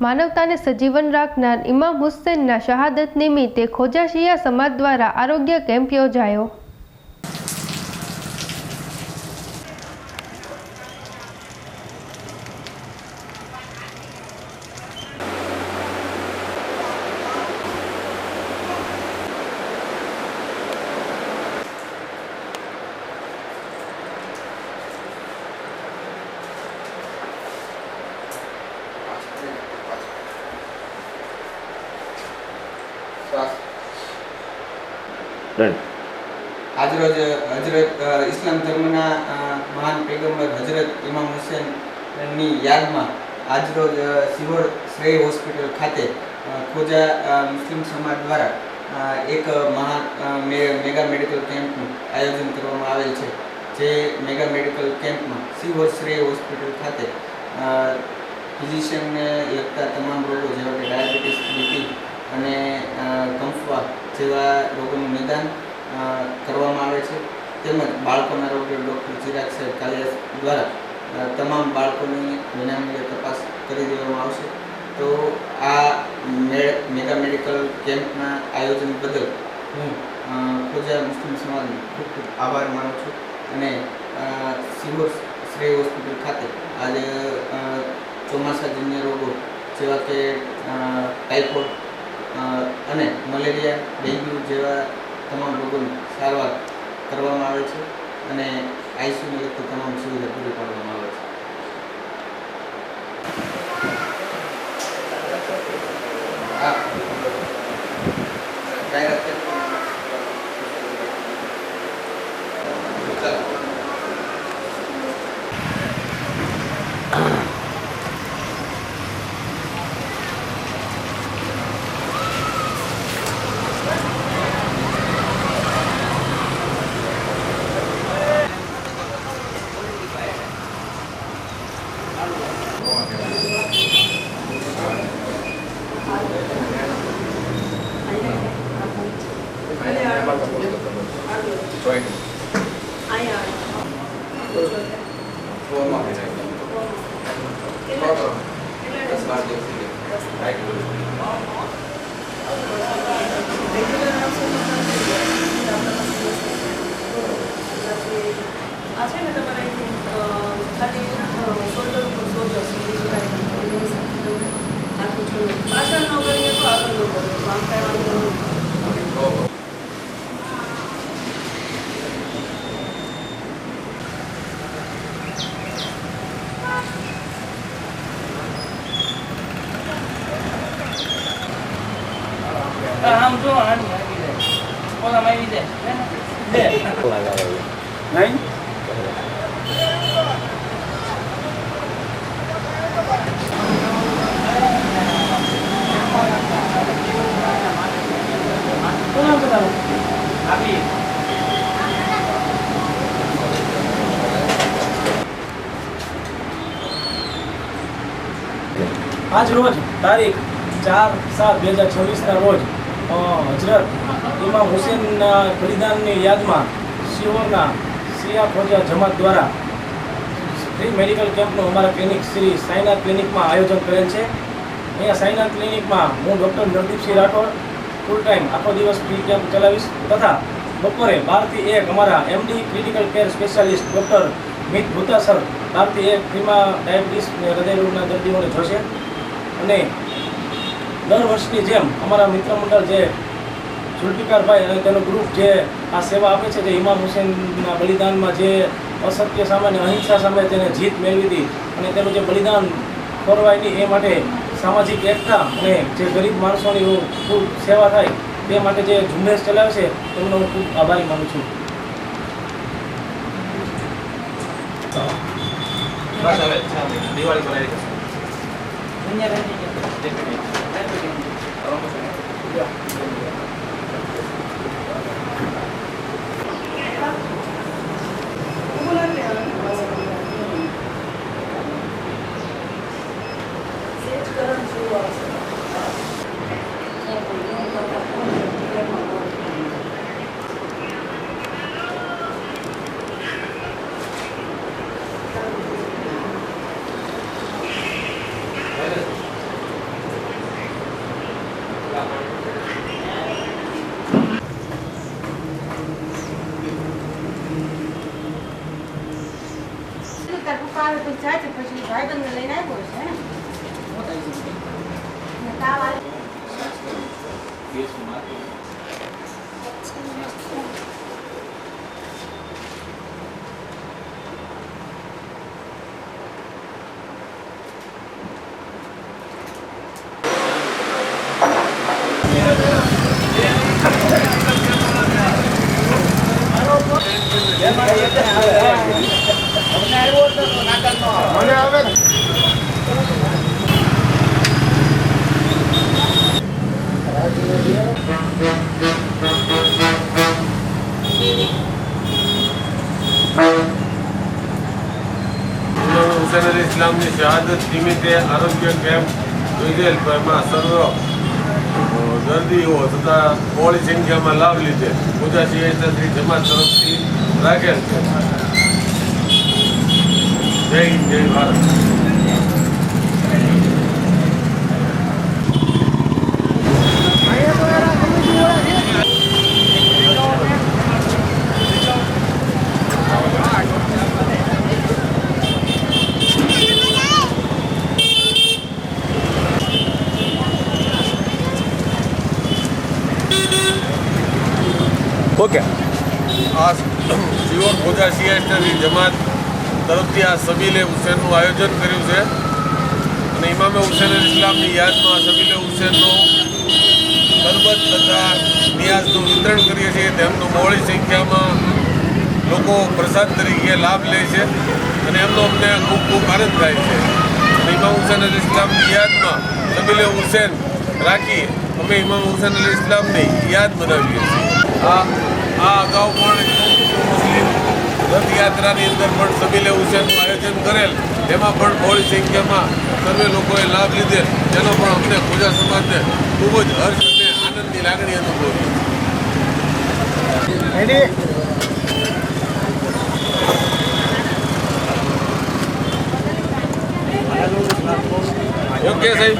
માનવતાને સજીવન રાખનાર ઇમામ હુસેનના શહાદત નિમિત્તે ખોજા શિયા સમાજ દ્વારા આરોગ્ય કેમ્પ યોજાયો. આજરોજ હજરત ઇસ્લામ ધર્મના મહાન પૈગંબર હજરત ઇમામ હુસેનની યાદમાં આજરોજ સિહોર શ્રેય હોસ્પિટલ ખાતે ખોજા મુસ્લિમ સમાજ દ્વારા એક મહા મેગા મેડિકલ કેમ્પનું આયોજન કરવામાં આવેલ છે. જે મેગા મેડિકલ કેમ્પમાં સિહોર શ્રેય હોસ્પિટલ ખાતે ફિઝિશિયનને લગતા તમામ રોગો જેવા કે ડાયાબિટીસ, બીપી અને કંફવા જેવા રોગોનું નિદાન કરવામાં આવે છે. તેમજ બાળકોના રોગ ડૉક્ટર ચિરાગ સાહેબ કાલિયા દ્વારા તમામ બાળકોની વિનામૂલ્યે તપાસ કરી દેવામાં આવશે. તો આ મેગા મેડિકલ કેમ્પના આયોજન બદલ હું અ, મુસ્લિમ સમાજનો ખૂબ ખૂબ આભાર માનું છું. અને સિહોર શ્રેય હોસ્પિટલ ખાતે આજે ચોમાસાજન્ય રોગો જેવા કે ટાઇફોઇડ અને મલેરિયા ડેન્ગ્યુ જેવા તમામ લોકોની સારવાર કરવામાં આવે છે અને આઈસીયુને લગતી તમામ સુવિધા પૂરી પાડવામાં આવે છે. actually the one I think uh, that is uh, Nah, ini. આજ રોજ તારીખ ચાર સાત બે હજાર છવ્વીસના રોજ હજરત ઇમામ હુસેનના બલિદાનની યાદમાં સિહોરના સિયા ફોજા જમાત દ્વારા ફ્રી મેડિકલ કેમ્પનું અમારા ક્લિનિક શ્રી સાઈનાથ ક્લિનિકમાં આયોજન કરેલ છે. અહીંયા સાઈનાથ ક્લિનિકમાં હું doctor Nardeepsinh Rathod full time આખો દિવસ ફ્રી કેમ્પ ચલાવીશ તથા બપોરે બારથી એક અમારા MD clinical care specialist doctor Mit Bhuta sir બારથી એક ફ્રીમાં ડાયાબિટીસ અને હૃદય રોગના દર્દીઓને જોશે. અને દર વર્ષની જેમ અમારા મિત્ર મંડળ જે ઝુલ્ફિકારભાઈ અને તેનું ગ્રુપ જે આ સેવા આપે છે, જે ઇમામ હુસેનના બલિદાનમાં જે અસત્ય સામે અને અહિંસા સામે તેને જીત મેળવી હતી અને તેનું જે બલિદાન ખોરવાય નહીં, એ માટે સામાજિક એકતા અને જે ગરીબ માણસોની ખૂબ સેવા થાય, તે માટે જે ઝુંબેશ ચલાવે છે તેમનો હું ખૂબ આભારી માનું છું. દિવાળી પર આવી દુનિયા રહી સેજ કરંટ જેવું આવશે. આવે પછી જાય છે પછી ભાઈબંધને લઈને આવ્યો છે ને ને તાવ આવે ઇમામ ઇસ્લામની શહાદત નિમિત્તે આરોગ્ય કેમ્પ યોજેલ એમાં સર્વ દર્દીઓ તથા બહોળી સંખ્યામાં લાભ લીધે. પૂજા શ્રી જમાત તરફથી રાખેલ છે. જય જય ભારત. ઓકે. આ શિવર ખોજા શિયાની જમાત તરફથી આ સબીલે હુસેનનું આયોજન કર્યું છે. અને ઇમામે હુસેન ઇસ્લામની યાદમાં સબીલે હુસેનનું શરબત તથા નિયાઝનું વિતરણ કરીએ છીએ. તેમનો બહોળી સંખ્યામાં લોકો પ્રસાદ તરીકે લાભ લે છે અને એમનો અમને ખૂબ ખૂબ આનંદ થાય છે. ઇમામ હુસેન ઇસ્લામની યાદમાં સબીલે હુસેન રાખી અમે ઇમામ હુસેન અલ ઇસ્લામની યાદ મનાવીએ છીએ. આ આ અગાઉ પણ મુસ્લિમ રથયાત્રાની અંદર પણ સબીલે હુસેનનું આયોજન કરેલ. તેમાં પણ બહોળી સંખ્યામાં સર્વે લોકોએ લાભ લીધેલ. તેનો પણ અમને પૂજા સમાજને ખૂબ જ હર્ષ અને આનંદની લાગણી અનુભવી. ઓકે સાહેબ.